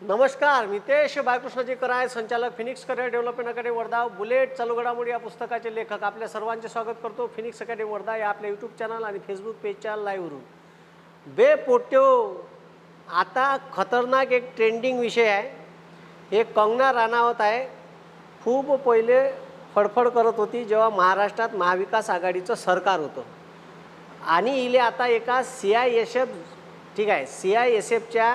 नमस्कार मितेश बाळकृष्णाजी कराय संचालक Phoenix career development academy Wardha bullet चालू घडामोडी या पुस्तकाचे लेखक. आपल्या सर्वांचे स्वागत करतो फिनिक्स अकॅडमी वर्धा या आपल्या यूट्यूब चॅनल आणि फेसबुक पेजच्या लाईव्हवरून बे पोट्यो आता खतरनाक एक ट्रेंडिंग विषय आहे. हे कंगना राणावत आहे. खूप पहिले फडफड करत होती जेव्हा महाराष्ट्रात महाविकास आघाडीचं सरकार होतं. आणि इले आता एका सी आय एस एफ ठीक आहे सी आय एस एफच्या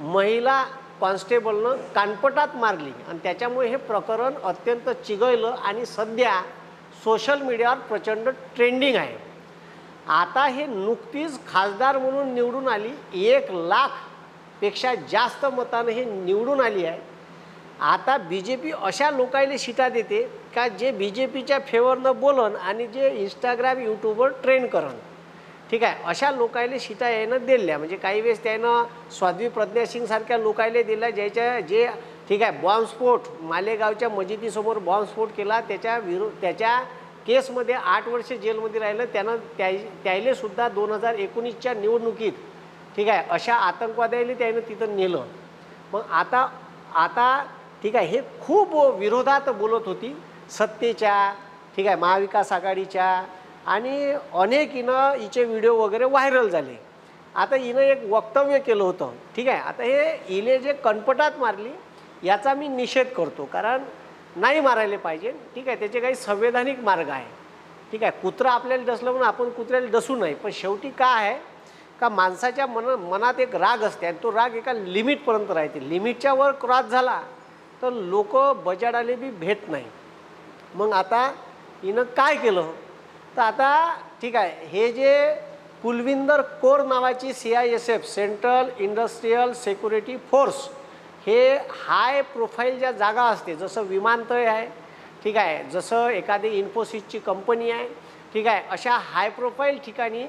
महिला कॉन्स्टेबलनं कानपटात मारली. आणि त्याच्यामुळे हे प्रकरण अत्यंत चिघळलं आणि सध्या सोशल मीडियावर प्रचंड ट्रेंडिंग आहे. आता हे नुकतीच खासदार म्हणून निवडून आली. एक लाखपेक्षा जास्त मतानं हे निवडून आली आहे. आता बी जे पी अशा लोकायला शिटा देते का जे बी जे पीच्या फेवरनं बोलन आणि जे इंस्टाग्राम यूट्यूबवर ट्रेंड करन. ठीक आहे. अशा लोकायले शिटा यानं दिल्या म्हणजे काही वेळेस त्यानं स्वाध्वी प्रज्ञासिंगसारख्या लोकायले दिल्या ज्याच्या जे ठीक आहे बॉम्बस्फोट मालेगावच्या मजिदीसमोर बॉम्बस्फोट केला त्याच्या विरो त्याच्या केसमध्ये आठ वर्ष जेलमध्ये राहिलं त्यानं त्या त्यायले सुद्धा दोन हजार एकोणीसच्या निवडणुकीत ठीक आहे अशा आतंकवाद्याला त्यानं तिथं नेलं. मग आता आता ठीक आहे हे खूप विरोधात बोलत होती सत्तेच्या ठीक आहे महाविकास आघाडीच्या आणि अनेक हिनं हिचे व्हिडिओ वगैरे व्हायरल झाले. आता हिनं एक वक्तव्य केलं होतं. ठीक आहे? आता हे हिने जे कनपटात मारली याचा मी निषेध करतो. कारण नाही मारायला पाहिजे. ठीक आहे? त्याचे काही संवैधानिक मार्ग आहे. ठीक आहे? कुत्रा आपल्याला डसलं म्हणून आपण कुत्र्याला डसू नये पण शेवटी काय आहे? का माणसाच्या मन मनात एक राग असते आणि तो राग एका लिमिटपर्यंत राहते. लिमिटच्या वर क्रॉस झाला तर लोक बजाडाले बी भेट नाही. मग आता हिनं काय केलं? तर आता ठीक आहे हे जे कुलविंदर कोर नावाची C I S F central industrial security force हे हाय प्रोफाईल ज्या जागा असते जसं विमानतळ आहे ठीक आहे जसं एखादी इन्फोसिसची कंपनी आहे ठीक आहे अशा हाय प्रोफाईल ठिकाणी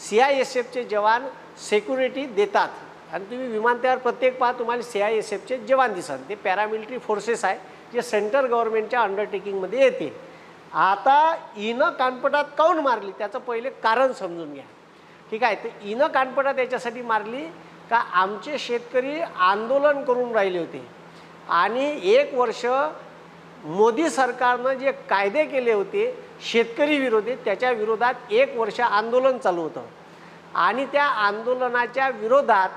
सी आय एस एफचे जवान सेक्युरिटी देतात. आणि तुम्ही विमानतळावर प्रत्येक पहा तुम्हाला सी आय एस एफचे जवान दिसत ते पॅरामिलिटरी फोर्सेस आहे जे सेंट्रल गव्हर्नमेंटच्या अंडरटेकिंगमध्ये येते आता इनं कानपटात काऊन मारली? त्याचं पहिले कारण समजून घ्या. ठीक आहे? तर इनं कानपटात याच्यासाठी मारली का आमचे शेतकरी आंदोलन करून राहिले होते. आणि एक वर्ष मोदी सरकारनं जे कायदे केले होते शेतकरी विरोधी त्याच्या विरोधात एक वर्ष आंदोलन चालू होतं. आणि त्या आंदोलनाच्या विरोधात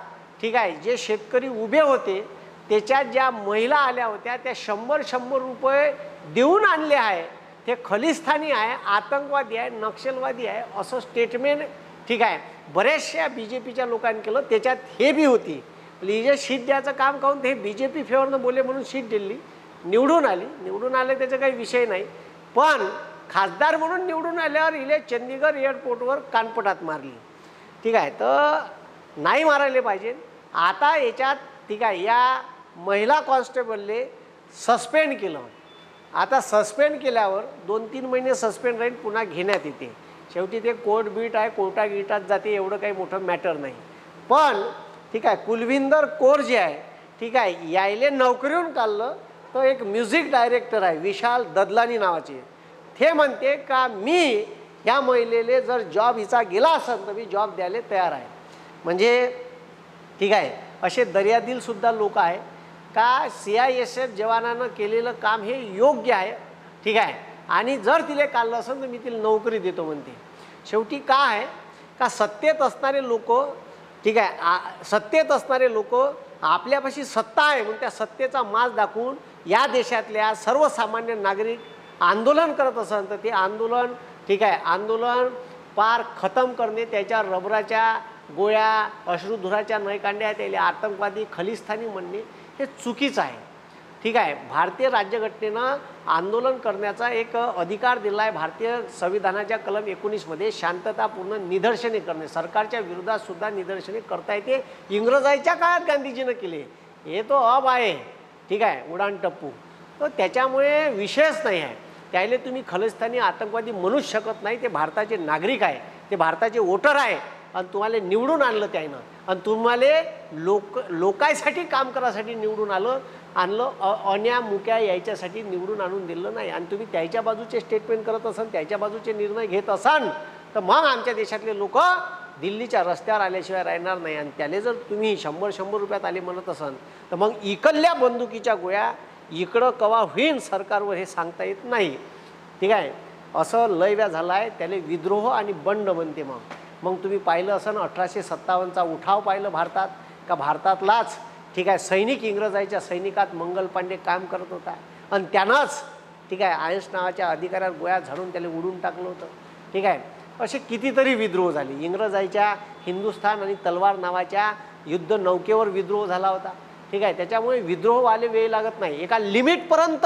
ठीक आहे जे शेतकरी उभे होते त्याच्यात ज्या महिला आल्या होत्या त्या शंभर शंभर रुपये देऊन आणले आहे. ते खलिस्तानी आहे आतंकवादी आहे नक्षलवादी आहे असं स्टेटमेंट ठीक आहे. बऱ्याचशा बी जे पीच्या लोकांनी केलं त्याच्यात हे बी होती. म्हणजे जे शीट द्यायचं काम काहून ते बी जे पी फेवरनं बोले म्हणून शीट दिली. निवडून आली. निवडून आले त्याचा काही विषय नाही. पण खासदार म्हणून निवडून आल्यावर इले चंदीगड एअरपोर्टवर कानपटात मारली. ठीक आहे तर नाही मारायला पाहिजे. आता याच्यात ठीक आहे या महिला कॉन्स्टेबलले सस्पेंड केलं. आता सस्पेंड केल्यावर दोन तीन महिने सस्पेंड राहील पुन्हा घेण्यात येते. शेवटी ते कोर्ट बीट आहे कोर्टा गिटात जाते एवढं काही मोठं मॅटर नाही. पण ठीक आहे कुलविंदर कोर जे आहे ठीक आहे यायले नोकरीहून काढलं तो एक म्युझिक डायरेक्टर आहे विशाल ददलानी नावाचे. ते म्हणते का मी ह्या महिलेले जर जॉब हिचा गेला असेल तर मी जॉब द्यायला तयार आहे. म्हणजे ठीक आहे असे दर्यादिलसुद्धा लोक आहे का सी आय एस एफ जवानानं केलेलं काम हे योग्य आहे? ठीक आहे. आणि जर तिला काढलं असेल तर मी तिला नोकरी देतो म्हणते. शेवटी काय आहे? का सत्तेत असणारे लोक ठीक आहे आ- सत्तेत असणारे लोक आपल्यापाशी सत्ता आहे म्हणून त्या सत्तेचा माज दाखवून या देशातल्या सर्वसामान्य नागरिक आंदोलन करत असेल तर ते आंदोलन ठीक आहे आंदोलन पार खतम करणे त्याच्या रबराच्या गोळ्या अश्रुधुराच्या नयकांड्या त्याला आतंकवादी खलिस्तानी म्हणणे हे चुकीचं आहे. ठीक आहे भारतीय राज्यघटनेनं आंदोलन करण्याचा एक अधिकार दिला आहे भारतीय संविधानाच्या कलम एकोणीसमध्ये शांततापूर्ण निदर्शने करणे. सरकारच्या विरोधात सुद्धा निदर्शने करता येते. इंग्रजांच्या काळात गांधीजीनं केले. हे तो अब आहे. ठीक आहे उडान टप्पू. तर त्याच्यामुळे विषयच नाही आहे. त्याला तुम्ही खलिस्तानी आतंकवादी म्हणूच शकत नाही. ते भारताचे नागरिक आहे. ते भारताचे वोटर आहे. आणि तुम्हाला निवडून आणलं त्यानं आणि तुम्हाला लोक लोकांसाठी काम करायसाठी निवडून आलं आणलं अन्या मुक्या यायच्यासाठी निवडून आणून दिलं नाही. आणि तुम्ही त्याच्या बाजूचे स्टेटमेंट करत असाल त्याच्या बाजूचे निर्णय घेत असाल तर मग आमच्या देशातले लोक दिल्लीच्या रस्त्यावर आल्याशिवाय राहणार नाही. आणि त्याला जर तुम्ही शंभर शंभर रुपयात आले म्हणत असाल तर मग इकडल्या बंदुकीच्या गोळ्या इकडं कवा होईन सरकारवर हे सांगता येत नाही. ठीक आहे? असं लयव्या झाला आहे त्याला विद्रोह आणि बंड म्हणते मग. मग तुम्ही पाहिलं असं ना अठराशे सत्तावन्नचा उठाव पाहिलं भारतात? का भारतातलाच ठीक आहे सैनिक इंग्रजाच्या सैनिकात मंगल पांडे काम करत होता. आणि त्यानंच ठीक आहे आयन्स नावाच्या अधिकाऱ्यात गोळ्या झाडून त्याला उडून टाकलं होतं. ठीक आहे असे कितीतरी विद्रोह झाले. इंग्रजाच्या हिंदुस्थान आणि तलवार नावाच्या युद्ध नौकेवर विद्रोह झाला होता. ठीक आहे त्याच्यामुळे विद्रोहवाले वेळ लागत नाही. एका लिमिटपर्यंत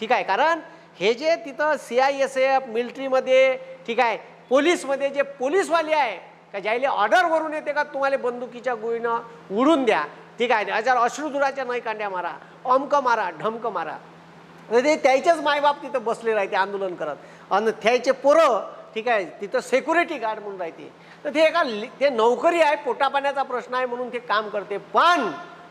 ठीक आहे कारण हे जे तिथं सी आय एस एफ मिलिटरीमध्ये ठीक आहे पोलीसमध्ये जे पोलीसवाले आहे का ज्याला ऑर्डरवरून येते का तुम्हाला बंदुकीच्या गोळीनं उडून द्या. ठीक आहे हजार अश्रुधुराच्या नाही कांड्या मारा अमक मारा ढमक मारा. तर ते त्याचेच मायबाप तिथं बसले राहते आंदोलन करत. आणि त्याचे पोरं ठीक आहे तिथं सेक्युरिटी गार्ड म्हणून राहते. तर ते एका ते नोकरी आहे पोटापाण्याचा प्रश्न आहे म्हणून ते काम करते. पण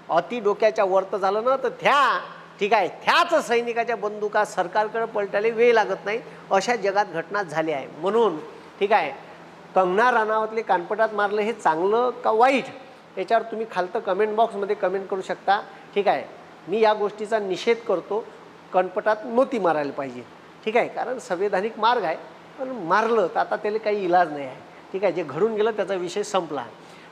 अति डोक्याच्या वर्त झालं ना तर त्या ठीक आहे त्याच सैनिकाच्या बंदुका सरकारकडे पलटायला वेळ लागत नाही. अशा जगात घटना झाल्या आहे. म्हणून ठीक आहे. कंगना राणावतले कानपटात मारलं हे चांगलं का वाईट? याच्यावर तुम्ही खालतं कमेंट बॉक्समध्ये कमेंट करू शकता. ठीक आहे. मी या गोष्टीचा निषेध करतो. कणपटात मोती मारायला पाहिजे. ठीक आहे. कारण संवैधानिक मार्ग आहे. पण मारलं तर आता त्याला काही इलाज नाही आहे. ठीक आहे. जे घडून गेलं त्याचा विषय संपला.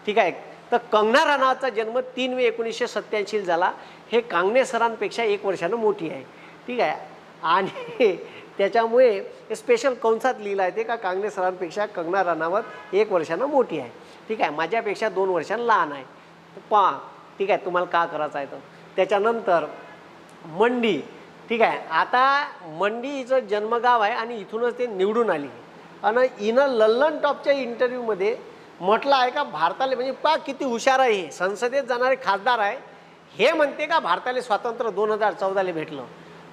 ठीक आहे. तर कंगना राणावतचा जन्म तीन मे एकोणीसशे सत्याऐंशी झाला. हे कांगणे सरांपेक्षा एक वर्षानं मोठी आहे. ठीक आहे. आणि त्याच्यामुळे स्पेशल कंसात लिहिलं आहे ते का कांगणे सरांपेक्षा कंगना राणावत एक वर्षानं मोठी आहे. ठीक आहे माझ्यापेक्षा दोन वर्षानं लहान आहे. पा ठीक आहे तुम्हाला का करायचं आहे तर. त्याच्यानंतर मंडी ठीक आहे आता मंडी हिचं जन्मगाव आहे आणि इथूनच ते निवडून आली. आणि हिनं लल्लन टॉपच्या इंटरव्ह्यूमध्ये म्हटलं आहे का भारताला म्हणजे पा किती हुशार आहे हे. संसदेत जाणारे खासदार आहे. हे म्हणते का भारताला स्वातंत्र्य दोन हजार चौदाला भेटलं.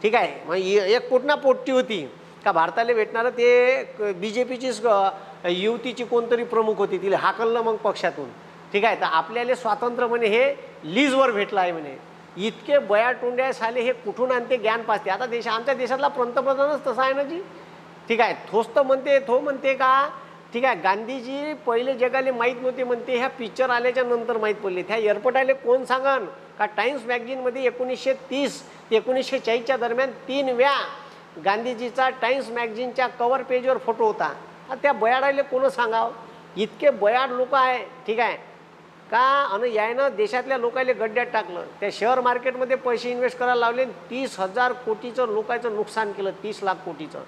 ठीक आहे. मग एक एक पोटना पोट्टी होती. का भारताला भेटणारं ते बी जे पीचीच युवतीची कोणतरी प्रमुख होती. तिला हाकललं मग पक्षातून. ठीक आहे. तर आपल्याला स्वातंत्र्य म्हणे हे लीजवर भेटलं आहे म्हणे. इतके बयाटोंड्या साले हे कुठून आणते ज्ञान पाचते आता देश आमच्या देशातला पंतप्रधानच तसा आहे ना जी. ठीक आहे. थोस्त तर म्हणते थो म्हणते का ठीक आहे गांधीजी पहिले जगाले माहीत नव्हते म्हणते ह्या पिक्चर आल्याच्यानंतर माहीत पडले. त्या एअरपोर्टाले कोण सांगन? का टाइम्स मॅगझिनमध्ये एकोणीसशे तीस ते एकोणीसशे चाळीसच्या दरम्यान तीन व्या गांधीजीचा टाइम्स मॅगझिनच्या कवर पेजवर फोटो होता. त्या बयाडाले कोण सांगावं? इतके बयाड लोक आहे ठीक आहे. का आणि यायनं देशातल्या लोकांना गड्ड्यात टाकलं? त्या शेअर मार्केटमध्ये पैसे इन्व्हेस्ट करायला लावले तीस हजार कोटीचं लोकांचं नुकसान केलं तीस लाख कोटीचं.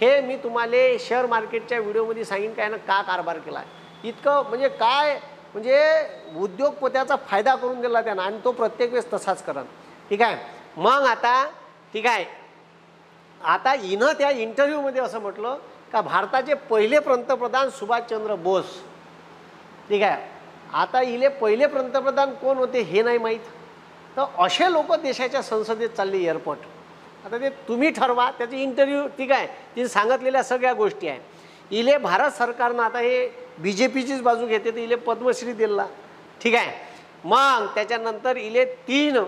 हे मी तुम्हाला शेअर मार्केटच्या व्हिडिओमध्ये सांगेन काय ना का कारभार केला इतकं म्हणजे काय म्हणजे उद्योगपत्याचा फायदा करून दिला त्यानं आणि तो प्रत्येक वेळेस तसाच करण ठीक आहे? मग आता ठीक आहे. आता इनं त्या इंटरव्ह्यूमध्ये असं म्हटलं का भारताचे पहिले पंतप्रधान सुभाषचंद्र बोस. ठीक आहे? आता इले पहिले पंतप्रधान कोण होते हे नाही माहीत. तर असे लोक देशाच्या संसदेत चालले एअरपोर्ट आता ते तुम्ही ठरवा त्याचे इंटरव्ह्यू ठीक आहे तिने सांगितलेल्या सगळ्या गोष्टी आहे इले भारत सरकारनं आता हे बी जे पीचीच बाजू घेते तर इले पद्मश्री दिला ठीक आहे? मग त्याच्यानंतर इले तीन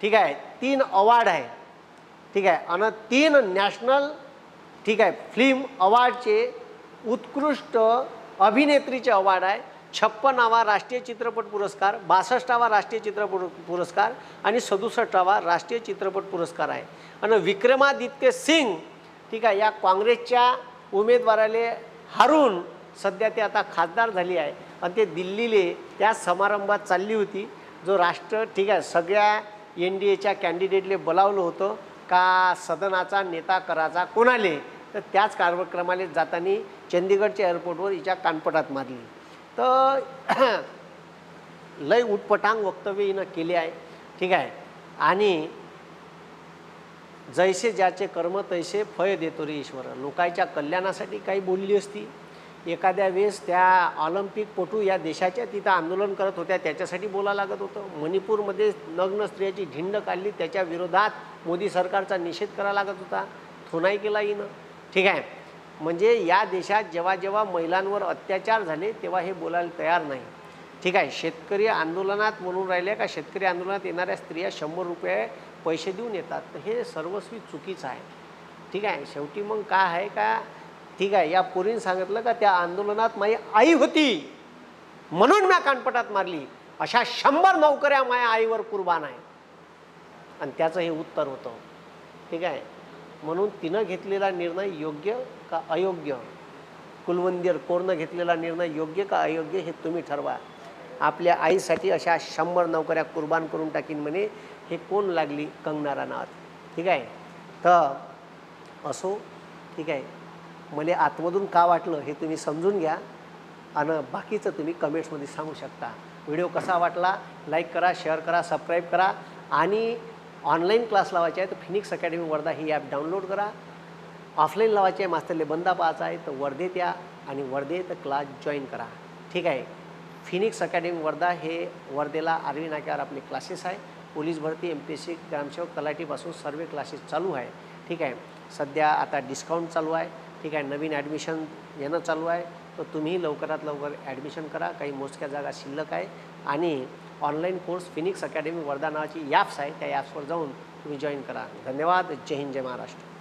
ठीक आहे तीन अवॉर्ड आहे ठीक आहे? आणि तीन नॅशनल ठीक आहे फिल्म अवॉर्डचे उत्कृष्ट अभिनेत्रीचे अवॉर्ड आहे. छप्पनावा राष्ट्रीय चित्रपट पुरस्कार बासष्टावा राष्ट्रीय चित्रपट पुरस्कार आणि सदुसष्टावा राष्ट्रीय चित्रपट पुरस्कार आहे. आणि विक्रमादित्य सिंग ठीक आहे या काँग्रेसच्या उमेदवाराले हारून सध्या ते आता खासदार झाली आहे. आणि ते दिल्लीले त्या समारंभात चालली होती. जो राष्ट्र ठीक आहे सगळ्या एन डी एच्या कॅन्डिडेटले बोलावलं होतं का सदनाचा नेता कराचा कोणाले? तर त्याच कार्यक्रमाला जाताना चंदीगडच्या एअरपोर्टवर हिच्या कानपटात मारली. तर लय उटपटांग वक्तव्य हिनं केले आहे. ठीक आहे. आणि जैसे ज्याचे कर्म तैसे फळ देतो रे ईश्वर. लोकांच्या कल्याणासाठी काही बोलली असती. एखाद्या वेळेस त्या ऑलिम्पिकपटू या देशाच्या तिथं आंदोलन करत होत्या त्याच्यासाठी बोला लागत होतं. मणिपूरमध्ये नग्न स्त्रियाची झिंड काढली त्याच्या विरोधात मोदी सरकारचा निषेध करावा लागत होता. थोनाई केला हिनं. ठीक आहे. म्हणजे या देशात जेव्हा जेव्हा महिलांवर अत्याचार झाले तेव्हा हे बोलायला तयार नाही. ठीक आहे शेतकरी आंदोलनात म्हणून राहिले का शेतकरी आंदोलनात येणाऱ्या स्त्रिया शंभर रुपये पैसे देऊन येतात तर हे सर्वस्वी चुकीचं आहे. ठीक आहे शेवटी मग काय आहे का? ठीक आहे या पोरीने सांगितलं का त्या आंदोलनात माझी आई होती म्हणून म्या कानपटात मारली. अशा शंभर नोकऱ्या माया आईवर कुर्बान आहे. आणि त्याचं हे उत्तर होतं. ठीक आहे म्हणून तिनं घेतलेला निर्णय योग्य का अयोग्य? कुलवंदीर कोरनं घेतलेला निर्णय योग्य का अयोग्य हे तुम्ही ठरवा. आपल्या आईसाठी अशा शंभर नोकऱ्या कुर्बान करून टाकीन म्हणे हे कोण लागली कंगना राणावत ठीक आहे? तर असो ठीक आहे? मला आतमधून का वाटलं हे तुम्ही समजून घ्या आणि बाकीचं तुम्ही कमेंट्समध्ये सांगू शकता. व्हिडिओ कसा वाटला? लाईक करा शेअर करा सबस्क्राईब करा आणि ऑनलाईन क्लास लावायचे आहे तर फिनिक्स अकॅडमी वर्धा ही ॲप डाउनलोड करा. ऑफलाईन लावायचे आहे मास्तरले बंदा पाहायचा आहे तर वर्धेत या आणि वर्धेत क्लास जॉईन करा. ठीक आहे? फिनिक्स अकॅडमी वर्धा हे वर्धेला आर्वी नाक्यावर आपले क्लासेस आहे. पोलीस भरती एम पी एस सी ग्रामसेवक तलाठीपासून सर्व क्लासेस चालू आहे. ठीक आहे? सध्या आता डिस्काउंट चालू आहे. ठीक आहे? नवीन ॲडमिशन येणं चालू आहे. तर तुम्ही लवकरात लवकर ॲडमिशन करा. काही मोजक्या जागा शिल्लक आहे. आणि online course Phoenix academy Wardha नावाची ॲप्स आहे त्या ॲप्सवर जाऊन तुम्ही जॉईन करा. धन्यवाद. जय हिंद जय महाराष्ट्र.